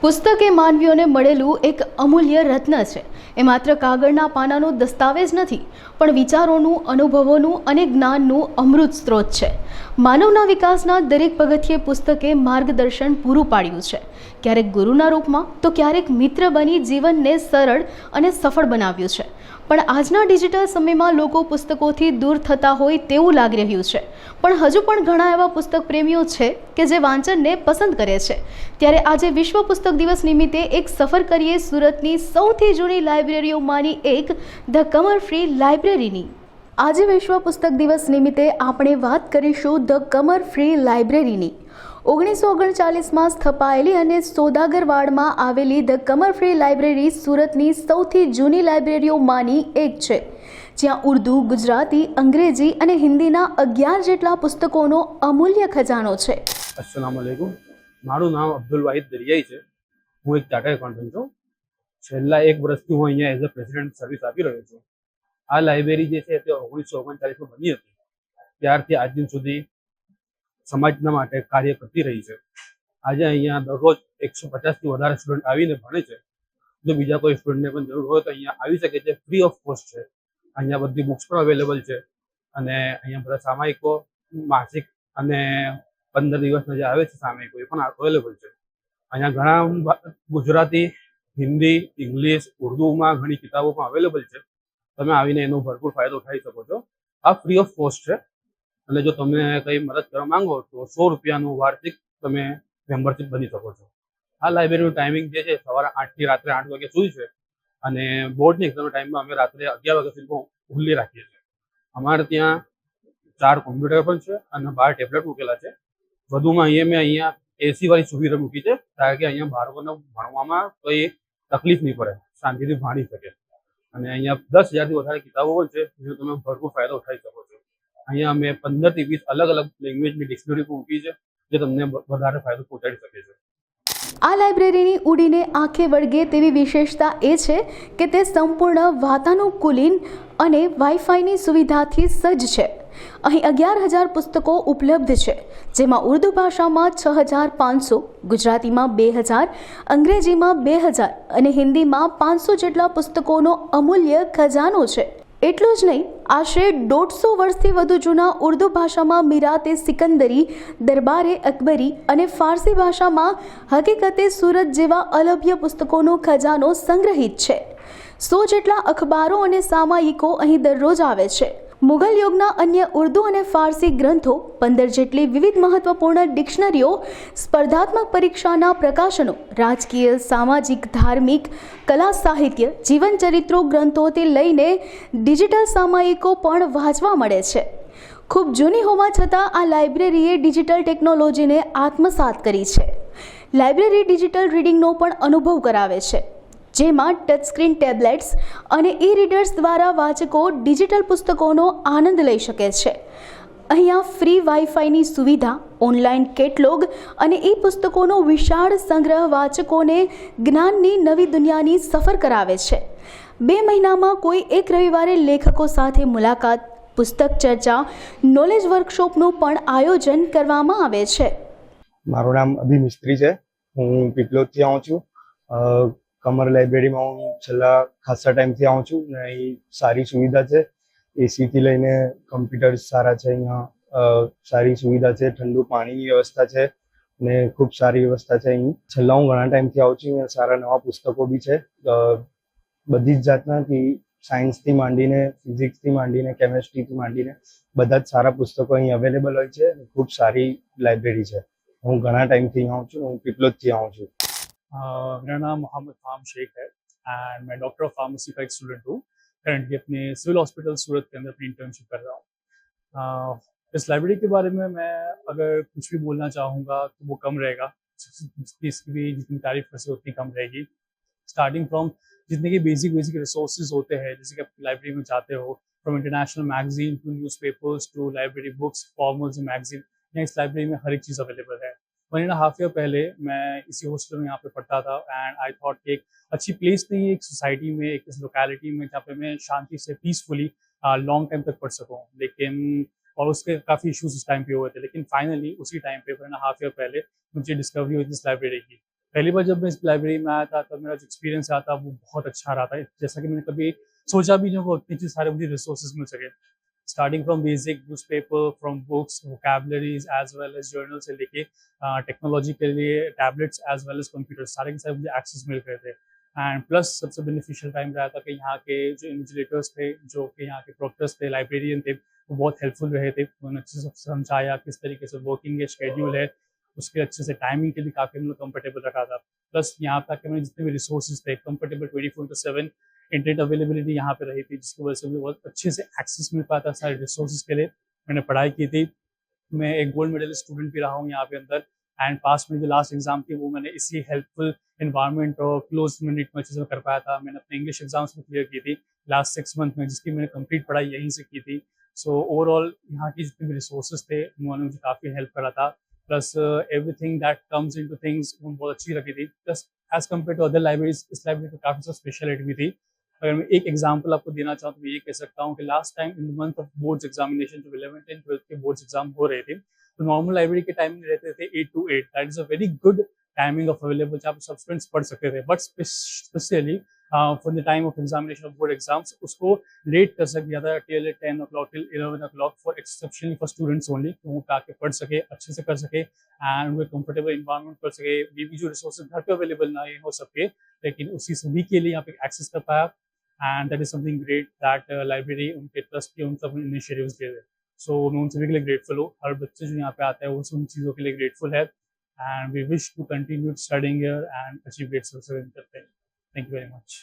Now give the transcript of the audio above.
પુસ્તક એ માનવીઓને મળેલું એક અમૂલ્ય રત્ન છે. એ માત્ર કાગળના પાનાનો દસ્તાવેજ નથી, પણ વિચારોનું, અનુભવોનું અને જ્ઞાનનું અમૃત સ્ત્રોત છે. માનવના વિકાસના દરેક પગથિયે પુસ્તકે માર્ગદર્શન પૂરું પાડ્યું છે. ક્યારેક ગુરુના રૂપમાં, તો ક્યારેક મિત્ર બની જીવનને સરળ અને સફળ બનાવ્યું છે. પણ આજના ડિજિટલ સમયમાં લોકો પુસ્તકોથી દૂર થતા હોય તેવું લાગી રહ્યું છે. પણ હજુ પણ ઘણા એવા પુસ્તક પ્રેમીઓ છે કે જે વાંચનને પસંદ કરે છે. ત્યારે આજે વિશ્વ પુસ્તક દિવસ નિમિત્તે એક સફર કરીએ સુરતની સૌથી જૂની લાઇબ્રેરીઓમાંની એક, ધ કમર ફ્રી લાઇબ્રેરીની. આજે વિશ્વ પુસ્તક દિવસ નિમિત્તે આપણે વાત કરીશું ધ કમર ફ્રી લાઇબ્રેરીની. ઓગણીસો ઓગણચાલીસમાં સ્થપાયેલી અને સોદાગરવાડમાં આવેલી ધ કમર ફ્રી લાઇબ્રેરી સુરતની સૌથી જૂની લાઇબ્રેરીઓમાંની એક છે. જ્યાં ઉર્દુ, ગુજરાતી, અંગ્રેજી અને હિન્દીના અગિયાર જેટલા પુસ્તકોનો અમૂલ્ય ખજાનો છે. અસલામ વાલેકુમ મારું નામ અબ્દુલ વાહિદ દરિયાઈ છે. હું એક ટાટા એકાઉન્ટન્ટ છું. છેલ્લા એક વર્ષથી હું અહીંયા એઝ અ પ્રેસિડેન્ટ સર્વિસ આપી રહ્યો છું. આ લાઇબ્રેરી જે છે તે ઓગણીસો ઓગણચાલીસમાં બની હતી. ત્યારથી આજ દિન સુધી સમાજના માટે કાર્ય કરતી રહી છે. આજે અહીંયા દરરોજ એકસો પચાસથી વધારે સ્ટુડન્ટ આવીને ભણે છે. જો બીજા કોઈ સ્ટુડન્ટને પણ જરૂર હોય તો અહીંયા આવી શકે છે. ફ્રી ઓફ કોસ્ટ છે. અહીંયા બધી બુક્સ પણ અવેલેબલ છે. અને અહીંયા બધા સામાયિકો માસિક અને પંદર દિવસના જે આવે છે સામાયિકો, એ પણ અવેલેબલ છે. અહીંયા ઘણા ગુજરાતી, હિન્દી, ઇંગ્લિશ, ઉર્દુમાં ઘણી કિતાબો પણ અવેલેબલ છે. તમે આવીને એનો ભરપૂર ફાયદો ઉઠાવી શકો છો. આ ફ્રી ઓફ કોસ્ટ છે. અને જો તમે કંઈ મદદ કરવા માંગો તો સો રૂપિયાનું વાર્ષિક તમે મેમ્બરશીપ બની શકો છો. આ લાઇબ્રેરીનું ટાઈમિંગ જે છે, સવારે આઠથી રાત્રે આઠ વાગ્યા સુધી છે. અને બોર્ડની એક્ઝામના ટાઈમમાં અમે રાત્રે અગિયાર વાગ્યા સુધી ખુલ્લી રાખીએ છીએ. અમારે ત્યાં ચાર કોમ્પ્યુટર પણ છે અને બાર ટેબ્લેટ મૂકેલા છે. વધુમાં અહીંયા મેં અહીંયા એસી વાળી સુવિધા મૂકી છે, કારણ કે અહીંયા બાળકોને ભણવામાં કોઈ તકલીફ નહીં પડે, શાંતિથી ભણી શકે. અને અહીંયા દસ હજારથી વધારે કિતાબો પણ છે, જેનો તમે ભરપૂર ફાયદો ઉઠાવી શકો છો. અહીંયા અમે પંદરથી વીસ અલગ અલગ લેંગ્વેજની ડિક્શનરી મૂકી છે, જે તમને વધારે ફાયદો પહોંચાડી શકે છે. આ લાઇબ્રેરીની ઉડીને આંખે વળગે તેવી વિશેષતા એ છે કે તે સંપૂર્ણ વાતાનુકૂલિન અને વાઈફાઈની સુવિધાથી સજ્જ છે. અહીં અગિયાર હજાર પુસ્તકો ઉપલબ્ધ છે, જેમાં ઉર્દુ ભાષામાં છ હજાર પાંચસો, ગુજરાતીમાં બે હજાર, અંગ્રેજીમાં બે હજાર અને હિન્દીમાં પાંચસો જેટલા પુસ્તકોનો અમૂલ્ય ખજાનો છે. એટલું જ નહીં, આશરે દોઢસો વર્ષથી વધુ જૂના ઉર્દુ ભાષામાં મીરાતે સિકંદરી, દરબારે અકબરી અને ફારસી ભાષામાં હકીકતે સુરત જેવા અલભ્ય પુસ્તકોનો ખજાનો સંગ્રહિત છે. સો જેટલા અખબારો અને સામાયિકો અહીં દરરોજ આવે છે. મુઘલ યુગના અન્ય ઉર્દુ અને ફારસી ગ્રંથો પંદર જેટલી વિવિધ મહત્વપૂર્ણ ડિક્શનરીઓ, સ્પર્ધાત્મક પરીક્ષાના પ્રકાશનો, રાજકીય, સામાજિક, ધાર્મિક, કલા, સાહિત્ય જીવનચરિત્રો ગ્રંથોથી લઈને ડિજિટલ સામયિકો પણ વાંચવા મળે છે. ખૂબ જૂની હોવા છતાં આ લાઇબ્રેરીએ ડિજિટલ ટેકનોલોજીને આત્મસાત કરી છે. લાઇબ્રેરી ડિજિટલ રીડિંગનો પણ અનુભવ કરાવે છે. જેમાં ટચસ્ક્રીન ટેબ્લેટ્સ અને ઈ રીડર્સ દ્વારા વાચકો ડિજિટલ પુસ્તકોનો આનંદ લઈ શકે છે. અહીંયા ફ્રી વાઈફાઈની સુવિધા, ઓનલાઈન કેટલોગ અને ઈ પુસ્તકોનો વિશાળ સંગ્રહ વાચકોને જ્ઞાનની નવી દુનિયાની સફર કરાવે છે. બે મહિનામાં કોઈ એક રવિવારે લેખકો સાથે મુલાકાત, પુસ્તક ચર્ચા નોલેજ વર્કશોપનું પણ આયોજન કરવામાં આવે છે. મારું નામ અભિ મિસ્ત્રી છે. હું પીપલોદથી આવું છું. કમર લાઇબ્રેરીમાં હું છેલ્લા ખાસા ટાઈમથી આવું છું ને અહીં સારી સુવિધા છે. એસીથી લઈને કમ્પ્યુટર સારા છે અહીંયા. સારી સુવિધા છે, ઠંડુ પાણીની વ્યવસ્થા છે ને ખૂબ સારી વ્યવસ્થા છે અહીં. છેલ્લા હું ઘણા ટાઈમથી આવું છું અહીંયા સારા નવા પુસ્તકો બી છે. બધી જ જાતના કે સાયન્સથી માંડીને, ફિઝિક્સથી માંડીને, કેમેસ્ટ્રીથી માંડીને બધા જ સારા પુસ્તકો અહીં અવેલેબલ હોય છે ખૂબ સારી લાઇબ્રેરી છે. હું ઘણા ટાઈમથી અહીં આવું છું હું પીપલોદથી આવું છું. मेरा नाम मोहम्मद फाम शेख है एंड मैं डॉक्टर ऑफ़ फार्मेसी का एक स्टूडेंट हूँ। करंटली अपने सिविल हॉस्पिटल सूरत के अंदर अपनी इंटर्नशिप कर रहा हूँ। Uh, इस लाइब्रेरी के बारे में मैं अगर कुछ भी बोलना चाहूँगा तो वो कम रहेगा। इसकी भी जितनी तारीफ़ कर उतनी कम रहेगी। स्टार्टिंग फ्रॉम जितने के बेसिक बेसिक रिसोर्सेज होते हैं जैसे कि आप लाइब्रेरी में जाते हो from international magazine to newspapers to library books formals magazine इस लाइब्रेरी में हर एक चीज़ अवेलेबल है। वन एंड हाफ़ ईयर पहले मैं इसी हॉस्टल में यहाँ पे पढ़ता था एंड आई थॉट एक अच्छी प्लेस है एक सोसाइटी में, एक इस लोकेलिटी में जहाँ पे मैं शांति से पीसफुली लॉन्ग टाइम तक पढ़ सकूँ। लेकिन, और उसके काफ़ी इश्यूज़ उस टाइम पे हुए थे। लेकिन फाइनली उसी टाइम पे, वन एंड हाफ़ ईयर पहले मुझे डिस्कवरी हुई थी इस लाइब्रेरी की। पहली बार जब मैं इस लाइब्रेरी में आया था, तब मेरा जो एक्सपीरियंस रहा था, वो बहुत अच्छा रहा था। जैसा कि मैंने कभी सोचा भी नहीं होगा इतने सारे मुझे रिसोर्सेज मिल सके। Starting from basic newspaper from books vocabularies as well as journal से लेके टेक्नोलॉजी के लिए tablets as well as computer सारे के सारे मुझे एक्सेस मिल गए थे। एंड प्लस सबसे बेनिफिशियल टाइम रहा था कि यहाँ के जो इन्विजिलेटर्स थे, जो कि यहाँ के प्रोक्टर्स थे लाइब्रेरियन थे, वो बहुत हेल्पफुल रहे थे। उन्होंने अच्छे से समझाया किस तरीके से वर्किंग है शेड्यूल है, उसके अच्छे से टाइमिंग के लिए काफ़ी मतलब कंफर्टेबल रखा था। प्लस यहाँ तक आके मैंने जितने भी रिसोर्सेज थे comfortable twenty four into seven internet availability यहाँ पे रही थी, जिसकी वजह से मुझे बहुत अच्छे से एक्सेस मिल पाता सारे रिसोर्सेज के लिए। मैंने पढ़ाई की थी। मैं एक गोल्ड मेडल स्टूडेंट भी रहा हूँ यहाँ पे अंदर। एंड पास में जो लास्ट एग्ज़ाम थी, वो मैंने इसी हेल्पफुल इन्वायरमेंट और क्लोज मिनट में अच्छे से कर पाया था। मैंने अपने इंग्लिश एग्ज़ाम्स में क्लियर की थी। लास्ट सिक्स मंथ में जिसकी मैंने कंप्लीट पढ़ाई यहीं से की थी। सो ओवरऑल यहाँ की जितने भी रिसोर्सेज थे, उन्होंने मुझे काफ़ी हेल्प करा था। Plus everything that comes in to things बहुत अच्छी लगी थी। Plus as compare to other libraries इस लाइब्रेरी में काफ़ी सा स्पेशलिटी भी थी। अगर मैं एक एग्ज़ाम्पल आपको देना चाहूँ तो मैं ये कह सकता हूँ कि last time in month of boards examination जो इलेवन एंड ट्वेल्थ के बोर्ड्स एग्ज़ाम हो रहे थे तो नॉर्मल लाइब्रेरी के टाइमिंग रहते थे eight to eight that is a very good timing of available जहाँ सब स्टूडेंट्स पढ़ सकते थे. But specially for the time of examination of board exams उसको लेट कर सक दिया था ten o'clock till eleven o'clock for exceptionally for students only तो वो आके पढ़ सके, अच्छे से कर सके एंड वो कंफर्टेबल इन्वायरमेंट कर सके. मे भी जो रिसोर्सेज घर पे अवेलेबल ना हो सके, लेकिन उसी सभी के लिए यहाँ पे एक्सेस कर पाया and that is something great that library उनके ट्रस्ट के उन सब इनिशिएटिव्स ले रहे सो मैं उन सभी के लिए ग्रेटफुल हूँ हर बच्चे जो यहाँ पे आता है वो उन चीज़ों के लिए ग्रेटफुल है and we wish to continue studying your and achieve great success in करते हैं थैंक यू वेरी मच